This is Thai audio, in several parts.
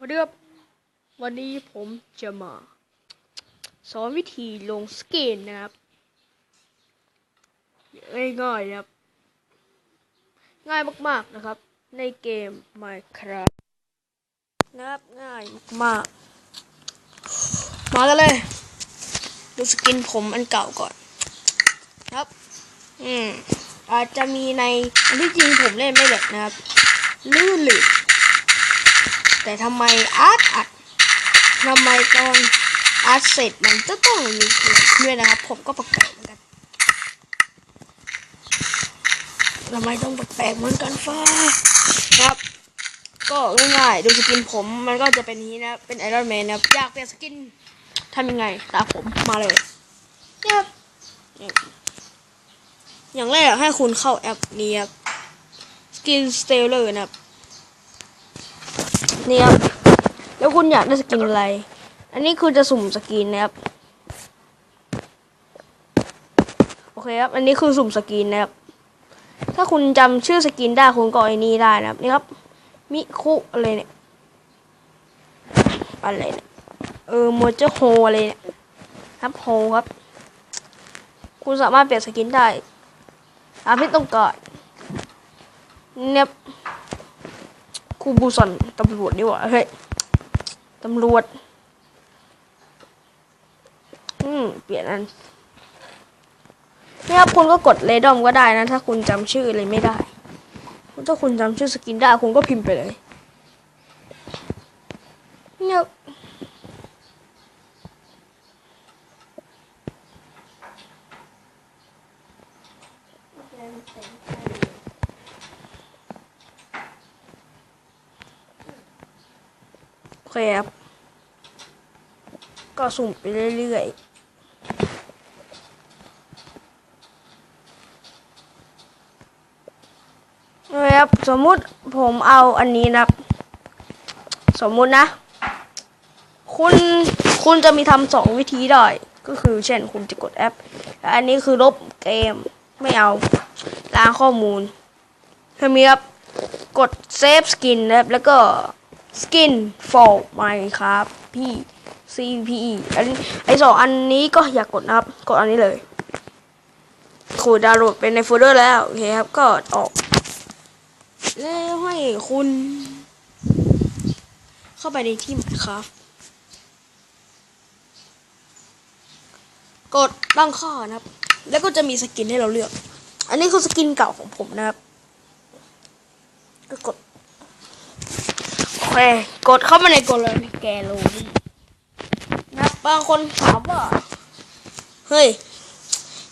วัสดีครับวันนี้ผมจะมา สอนวิธีลงสเกนนะครับ ง่ายๆนะครับ ง่ายมากๆนะครับ ในเกม Minecraft นะครับง่ายมากๆ มากันเลย ดูสกินผมอันเก่าก่อนครับ อืมอาจจะมีในอันที่จริงผมเล่นไม่เล็กนะครับ ลื่นหลืด แต่ทำไมอาร์ตอัดทำไมตอนอาร์ตเสร็จมันจะต้องมีเสียงด้วยนะครับ ผมก็แปลกๆเหมือนกันทำไมต้องแปลกๆเหมือนกันฟ้าครับ ก็ง่ายๆดูสกินผมมันก็จะเป็นนี้นะ เป็นไอรอนแมนนะครับอยากเปลี่ยนสกินทำยังไงตามผมมาเลยเนี่ยครับอย่างอย่างแรกให้คุณเข้าแอปนี้ครับสกินสเตลเลอร์นะครับ นี่ครับ แล้วคุณอยากได้สกินอะไร อันนี้คือจะสุ่มสกินนะครับ โอเคครับ อันนี้คือสุ่มสกินนะครับ ถ้าคุณจำชื่อสกินได้คุณก็ไอ้นี่ได้นะครับ นี่ครับ มิคุอะไรเนี่ย อะไรเนี่ย เออโมเจโฮอะไรเนี่ย ครับโฮครับ คุณสามารถเปลี่ยนสกินได้ตามที่ต้องการเนี่ย กูบูสันตำรวจดีกว่าเฮ้ยตำรวจ อืม เปลี่ยนอันนี่ครับคุณก็กดเรดอมก็ได้นะ ถ้าคุณจำชื่ออะไรไม่ได้ถ้าคุณจำชื่อสกินได้ คุณก็พิมพ์ไปเลยเนี่ย เคครับ ก็สุ่มไปเรื่อยๆนะครับสมมุติผมเอาอันนี้นะครับ สมมุตินะ คุณคุณจะมีทำสองวิธีได้ ก็คือเช่นคุณจะกดแอป อันนี้คือลบเกมไม่เอาล้างข้อมูลคือมีครับ กดเซฟสกินนะครับ แล้วก็ สกิน for Minecraft พี่ CPE อันไอสองอันนี้ก็อยากกดนะครับ กดอันนี้เลยคูดาวน์โหลดเป็นในโฟลเดอร์แล้ว โอเคครับ ก็ออก แล้วให้คุณ เข้าไปในที่ Minecraft กดตั้งค่านะครับ แล้วก็จะมีสกินให้เราเลือก อันนี้คือสกินเก่าของผมนะครับ ก็กด เค กดเข้ามาในกดเลยแกโลดี้นะบางคนถามว่า เฮ้ย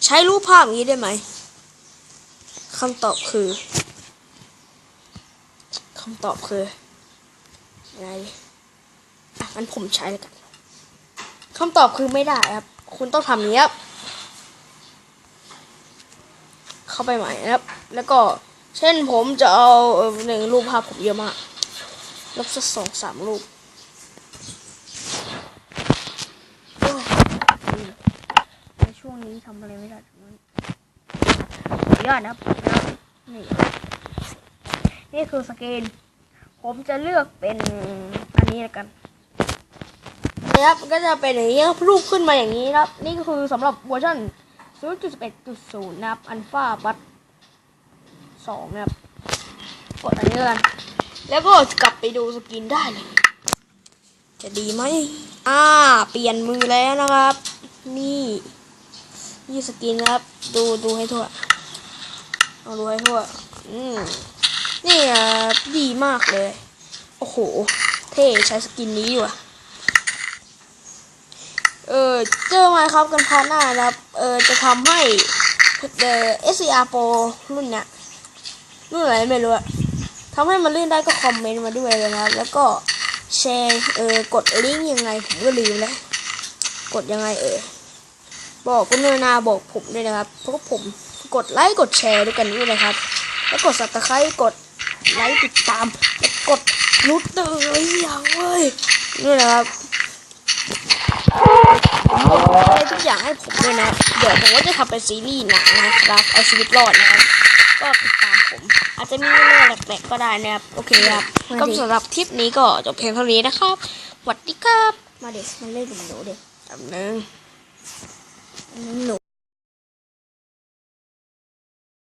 ใช้รูปภาพอย่างนี้ได้ไหมคำตอบคือคำตอบคือไงอะงั้นผมใช้เลยกันคำตอบคือไม่ได้ครับ คุณต้องทำนี้ครับ เข้าไปใหม่นะครับ แล้วก็เช่นผมจะเอาหนึ่งรูปภาพผมเยอะมาก ลบสักสองสามรูปโอ้ยอืมในช่วงนี้ทำอะไรไม่ได้ทั้งนั้นขออนุญาตนะครับนะครับนี่ นี่คือสกรีนผมจะเลือกเป็นอันนี้แล้วกันนะครับก็จะเป็นอย่างนี้ครับรูปขึ้นมาอย่างนี้นะครับ นี่ก็คือสำหรับเวอร์ชัน0.11.0 นะครับอันฟาบัตสองนะครับ กดอันนี้กัน แล้วก็กลับไปดูสกินได้เลย จะดีไหมอ่า เปลี่ยนมือแล้วนะครับ นี่ นี่สกินนะครับ ดูดูให้ทั่ว เอาดูให้ทั่ว อืมนี่อะดีมากเลย โอ้โห เท่ใช้สกินนี้อยู่อะเออ เจอมาครับกันพาร์ทหน้านะครับ เออ จะทำให้เออ SCR Pro รุ่นเนี้ยรุ่นอะไรไม่รู้อะ ทำให้มันลื่นได้ก็คอมเมนต์มาด้วยเลยนะครับ แล้วก็แชร์เออกดลิงก์ยังไงผมก็ลืมแล้วกดยังไงเออบอกคุณเนนาบอกผมด้วยนะครับเพราะผมกดไลค์กดแชร์ด้วยกันด้วยนะครับ แล้วกดสับตะไคร้กดไลค์ติดตามแล้วกดนุดเตอร์อย่างเว้ยนี่นะครับผมกดอะไรทุกอย่างให้ผมด้วยนะ เดี๋ยวผมก็จะทำเป็นซีรีส์หนังนะครับเอาชีวิตรอดนะครับ ก็ก็ติดตามผม อาจจะมีเรื่องแปลกๆก็ได้นะครับ โอเคครับมาดิก็สำหรับทริปนี้ก็จบเพียงเท่านี้นะครับสวัสดีครับ มาเด็กมันเล่นกับหนูเด็กแป๊บนึงหนู